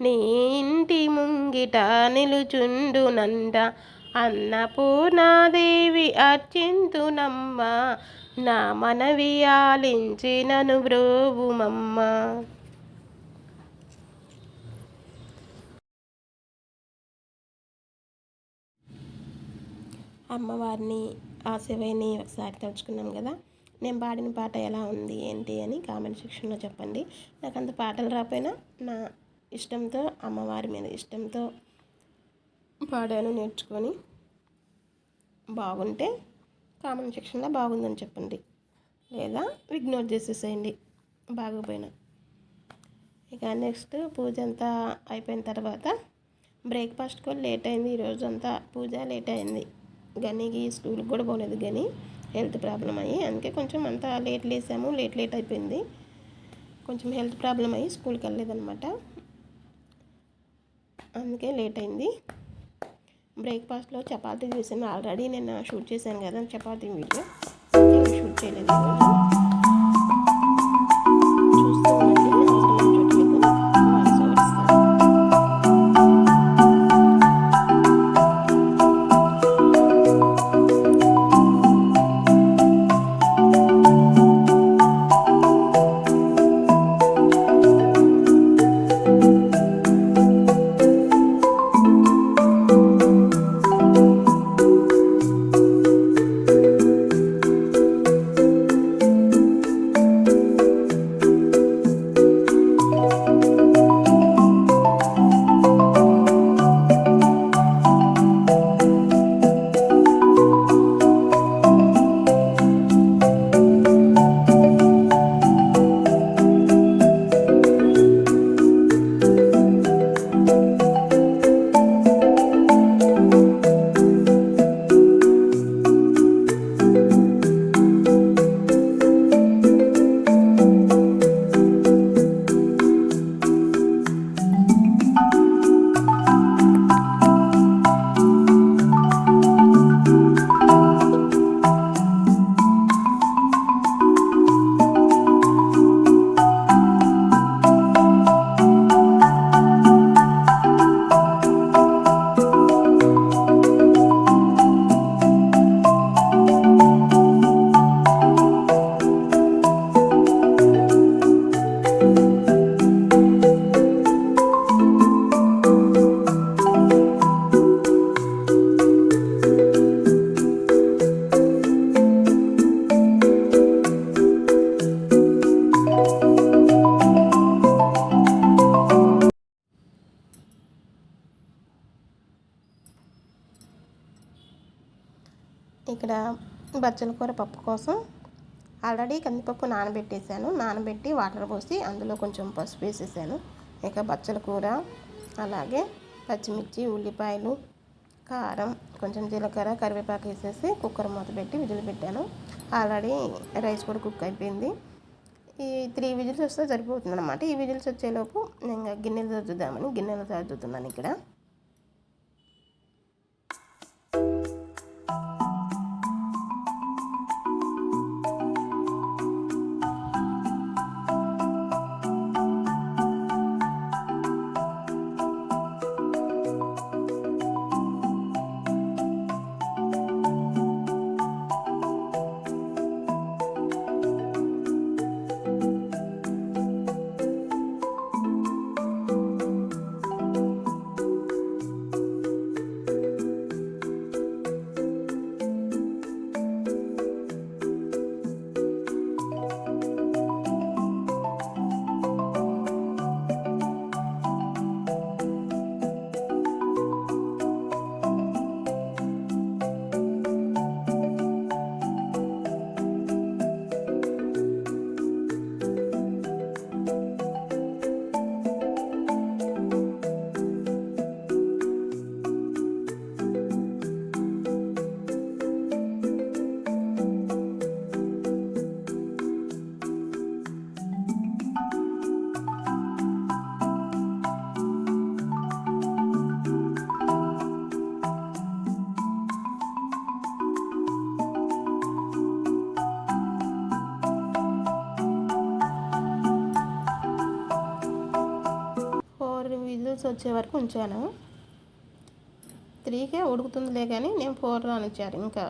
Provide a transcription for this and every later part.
నీ ఇంటి ముంగిట నిలుచుండునంట అన్నపూర్ణాదేవి అర్చింతునమ్మ. నా మనవి ఆలించినను బ్రోవుమమ్మ. అమ్మవారిని ఆ శివయ్యని ఒకసారి తలుచుకున్నాం కదా. నేను పాడిన పాట ఎలా ఉంది ఏంటి అని కామెంట్ సెక్షన్లో చెప్పండి. నాకు అంత పాటలు రాకపోయినా నా ఇష్టంతో అమ్మవారి మీద ఇష్టంతో పాడాను నేర్చుకొని. బాగుంటే కామెంట్ సెక్షన్లో బాగుందని చెప్పండి. లేదా ఇగ్నోర్ చేసేసేయండి. బాగోపోయినా. ఇక నెక్స్ట్ పూజ అంతా అయిపోయిన తర్వాత బ్రేక్ఫాస్ట్ కూడా లేట్ అయింది. ఈరోజు అంతా పూజ లేట్ అయింది. గనికి స్కూల్కి కూడా పోలేదు గని. హెల్త్ ప్రాబ్లం అయ్యి అందుకే కొంచెం అంతా లేట్ లేసాము. లేట్ లేట్ అయిపోయింది. కొంచెం హెల్త్ ప్రాబ్లం అయ్యి స్కూల్కి వెళ్ళలేదన్నమాట. అందుకే లేట్ అయింది. బ్రేక్ఫాస్ట్లో చపాతీ చేసాను ఆల్రెడీ. నేను షూట్ చేశాను కదా చపాతీ వీడియో. షూట్ చేయలేదు. ఇక్కడ బచ్చల కూర పప్పు కోసం ఆల్రెడీ కందిపప్పు నానబెట్టేసాను నానబెట్టి వాటర్ పోసి అందులో కొంచెం పసుపు వేసేసాను. ఇక బచ్చల కూర అలాగే పచ్చిమిర్చి ఉల్లిపాయలు కారం కొంచెం జీలకర్ర కరివేపాకు వేసేసి కుక్కర్ మూత పెట్టి విజిల్ పెట్టాను. ఆల్రెడీ రైస్ కూడా కుక్ అయిపోయింది. ఈ త్రీ విజిల్స్ వస్తే సరిపోతుంది అనమాట ఈ విజిల్స్ వచ్చేలోపు ఇంకా గిన్నెలు సర్దుదామని గిన్నెలు సర్దుతున్నాను ఇక్కడ. వచ్చే వరకు ఉంచాను. త్రీకే ఉడుకుతుందిలే కానీ నేను ఫోర్ రానిచ్చారు. ఇంకా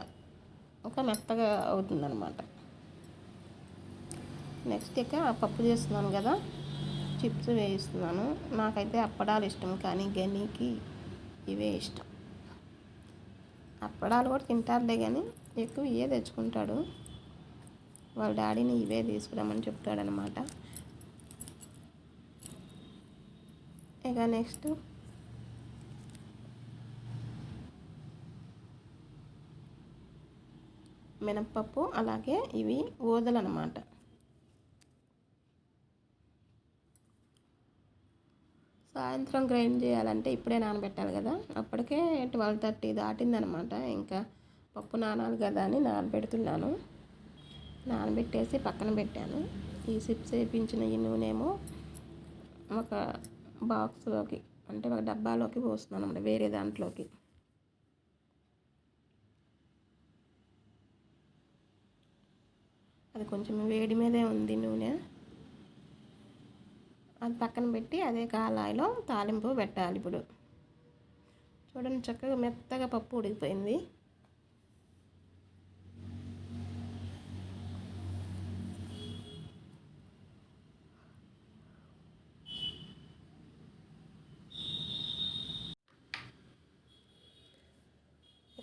ఇంకా మెత్తగా అవుతుందన్నమాట. నెక్స్ట్ ఇక పప్పు చేస్తున్నాను కదా. చిప్స్ వేయిస్తున్నాను. నాకైతే అప్పడాలు ఇష్టం కానీ గనికి ఇవే ఇష్టం. అప్పడాలు కూడా తింటారులే కానీ ఎక్కువ ఇవే తెచ్చుకుంటాడు. వాళ్ళ డాడీని ఇవే తీసుకురామని చెప్తాడనమాట ఇక నెక్స్ట్ మినప్పప్పు అలాగే ఇవి ఊదలు అనమాట సాయంత్రం గ్రైండ్ చేయాలంటే ఇప్పుడే నానబెట్టాలి కదా. అప్పటికే ట్వెల్వ్ థర్టీ దాటిందనమాట. ఇంకా పప్పు నానాలి కదా అని నానబెడుతున్నాను. నానబెట్టేసి పక్కన పెట్టాను. ఈ సిప్స్ వేయించిన ఈ నూనెమో ఒక బాక్స్లోకి అంటే ఒక డబ్బాలోకి పోస్తున్నాను అనమాట వేరే దాంట్లోకి. అది కొంచెం వేడి మీదే ఉంది నూనె. అది పక్కన పెట్టి అదే కాలాయిలో తాలింపు పెట్టాలి ఇప్పుడు. చూడండి చక్కగా మెత్తగా పప్పు ఉడికిపోయింది.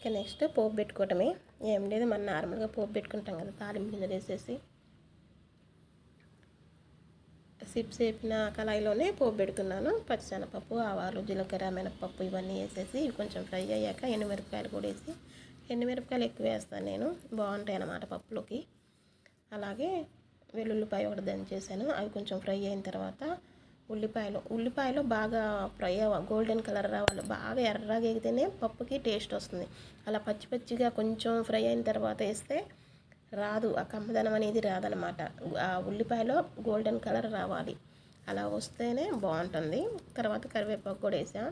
ఇక నెక్స్ట్ పోపు పెట్టుకోవటమే. ఏం లేదు మనం నార్మల్గా పోపు పెట్టుకుంటాం కదా తాలింపు కింద వేసేసి. సిప్స్ వేపిన కళాయిలోనే పోపు పెడుతున్నాను. పచ్చిశనగపప్పు ఆవాలు జీలకర్ర మినపప్పు ఇవన్నీ వేసేసి ఇవి కొంచెం ఫ్రై అయ్యాక ఎండుమిరపకాయలు కూడా వేసి ఎండుమిరపకాయలు ఎక్కువ వేస్తాను నేను. బాగుంటాయి అన్నమాట పప్పులోకి. అలాగే వెల్లుల్లిపాయ ఒకటి దంచేసాను. అవి కొంచెం ఫ్రై అయిన తర్వాత ఉల్లిపాయలు. ఉల్లిపాయలు బాగా ఫ్రై గోల్డెన్ కలర్ రావాలి. బాగా ఎర్రగా ఎగితేనే పప్పుకి టేస్ట్ వస్తుంది. అలా పచ్చి పచ్చిగా కొంచెం ఫ్రై అయిన తర్వాత వేస్తే రాదు. ఆ కమ్మదనం అనేది రాదనమాట. ఆ ఉల్లిపాయలో గోల్డెన్ కలర్ రావాలి. అలా వస్తేనే బాగుంటుంది. తర్వాత కరివేపాకు కూడా వేసాం.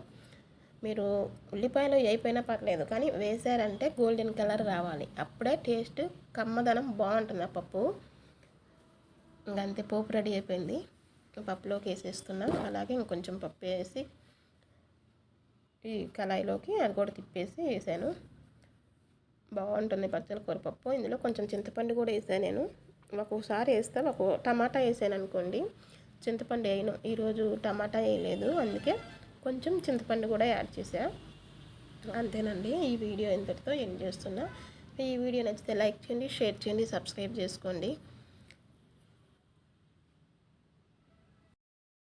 మీరు ఉల్లిపాయలు అయిపోయినా పర్లేదు కానీ వేసారంటే గోల్డెన్ కలర్ రావాలి. అప్పుడే టేస్ట్ కమ్మదనం బాగుంటుంది ఆ పప్పు. ఇంకంతే పోపు రెడీ అయిపోయింది. పప్పులోకి వేసేస్తున్నా. అలాగే ఇంకొంచెం పప్పు వేసి ఈ కళాయిలోకి అది కూడా తిప్పేసి వేసాను. బాగుంటుంది పచ్చల కూరపప్పు ఇందులో కొంచెం చింతపండు కూడా వేసాను నేను. ఒక్కొక్కసారి వేస్తే ఒక టమాటా వేసాను అనుకోండి చింతపండు వేయను. ఈరోజు టమాటా వేయలేదు అందుకే కొంచెం చింతపండు కూడా యాడ్ చేసా. అంతేనండి ఈ వీడియో ఇంతటితో ఎండ్ చేస్తున్నా. ఈ వీడియో నచ్చితే లైక్ చేయండి షేర్ చేయండి సబ్స్క్రైబ్ చేసుకోండి.